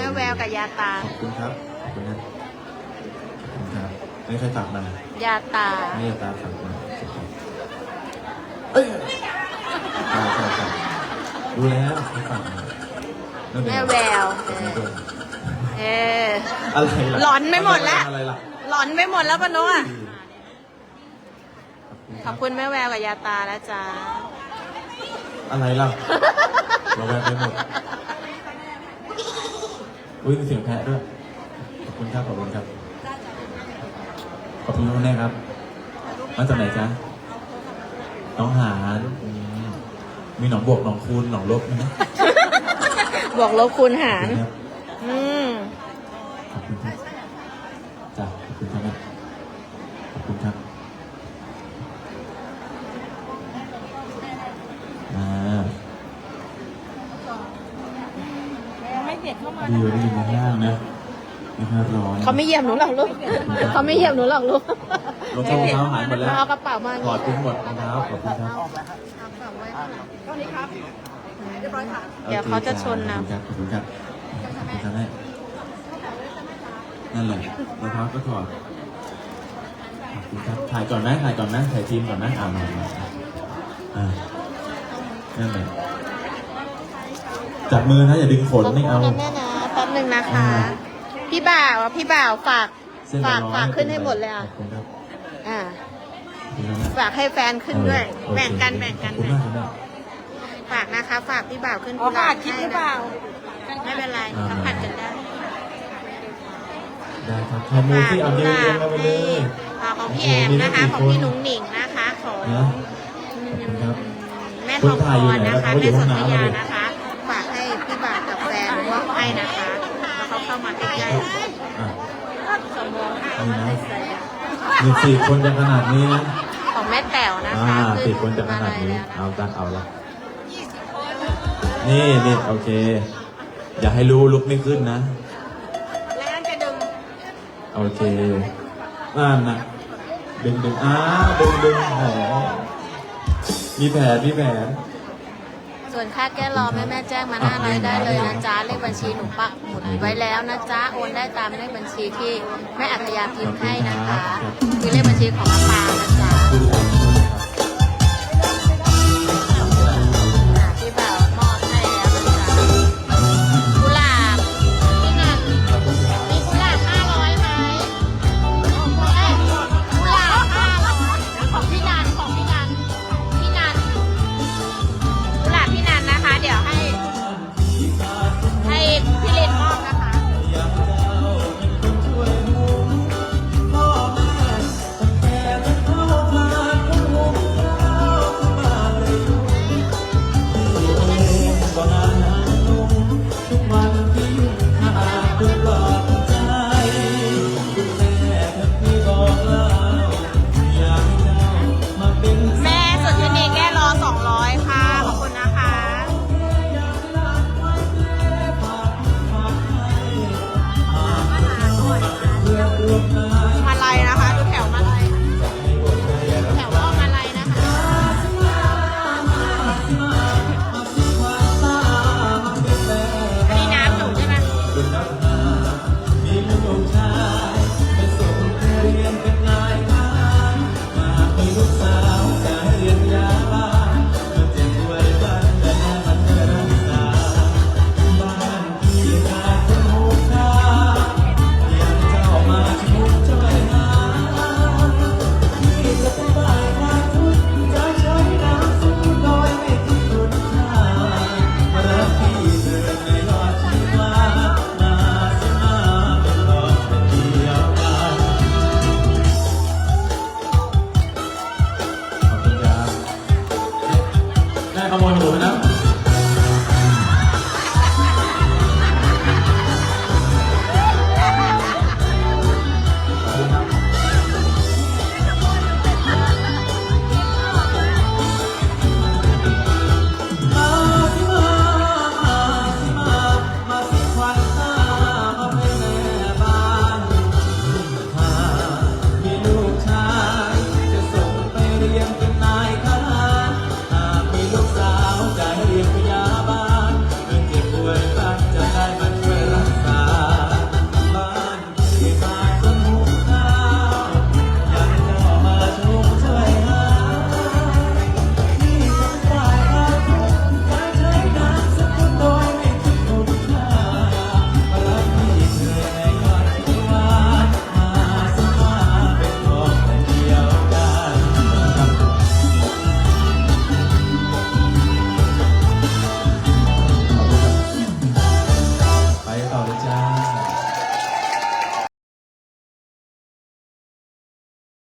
แม่แววกับยาตา ขอบคุณครับขอบคุณนะขอบคุณครับนี่ใครฝากมายาตานี่ตาฝากมาเอ้ยใช่ใช่ใช่ดูแล้วใครฝากมานั่นเป็นแม่แววขอบคุณด้วยเออ อะไรล่ะหลอนไม่หมดแล้ว อะไรล่ะหลอนไปหมดแล้วปะโนุอะขอบคุณแม่แววกับยาตาแล้วจ้าอะไรล่ะเราแวะไปหมด อุ้ยมีเสียงแพะด้วย ขอบคุณครับ ขอบคุณครับ ขอบคุณคุณแม่ครับมาจากไหนจ๊ะหน้องหานอืมมีหนองบวกหนองคูณหนองลบไหมบอกลบคูณหาร ครับ อืม ขอบคุณครับจ้ะขอบคุณครับแม่ขอบคุณครับอ่า ไม่ เผ็ดเข้ามาดีอยู่ได้ยินข้างล่างนะนะคะร้อนเขาไม่เยี่ยบหนูหรอกลูกเขาไม่เยี่ยบหนูหรอกลูกรองเท้ารองเท้าหายหมดแล้วเอากระเป๋ามาถอดทิ้งหมดรองเท้าขอบคุณครับเดี๋ยวเขาจะชนนะขอบคุณครับขอบคุณครับนั่นแหละรองเท้าก็ถอดขอบคุณครับถ่ายก่อนไหมถ่ายก่อนไหมถ่ายทีมก่อนไหมอ่ามามาอ่านั่นแหละจับมือนะอย่าดึงขนไม่เอา หนึ่งนะคะอ่าพี่บ่าวอะพี่บ่าวฝากเส้นฝากละร้อยฝากขึ้นให้หมดเลยอะขอบคุณครับอ่าขอบคุณครับแม่ฝากให้แฟนขึ้นด้วยเออโอเคแบ่งกันแบ่งกันขอบคุณมากครับแม่ฝากนะคะ ฝากพี่บ่าวขึ้นอ๋อกุหลาขาบดคิดหรือเปล่า ไม่เป็นไรอ่าสัมผัสกันได้ได้ครับทำมือที่เอานิ้วเอียงมาไปเลยฝากของพี่แอมนะคะ ของพี่หนุ่งหนิงนะคะของนะขอบคุณครับแม่ทองพรนะคะคนถ่ายอยู่แม่ไหนสนะนธเขาอยู่ยาห้องน้ำนะคะ ฝากให้พี่บ่าวกับแฟนมอบให้นะคะแล้ว เขาเข้ามาใกล้อะๆสมองนี่นะมีสี่คนจะขนาดนี้นะของแม่แต๋วนะอ่าคะสี่คนจะขนาดนี้แล้วเอาจังเอาละนี่นี่โอเค อย่าให้รู้ลุกไม่ขึ้นนะ แล้วนั่นจะดึงโอเคนั่นนะดึงดึงอ้าวดึงดึงแผลมีแผลมีแผล ส่วนค่าแก้รอแม่แม่ๆแจ้งมาหน้าไลน์ได้เลยนะจ๊ะเลขบัญชีหนูปักหมุดไว้แล้วนะจ๊ะโอนได้ตามเลขบัญชีที่แม่อัธยาพิมพ์ให้นะคะคือเลขบัญชีของอาปานะจ๊ะดู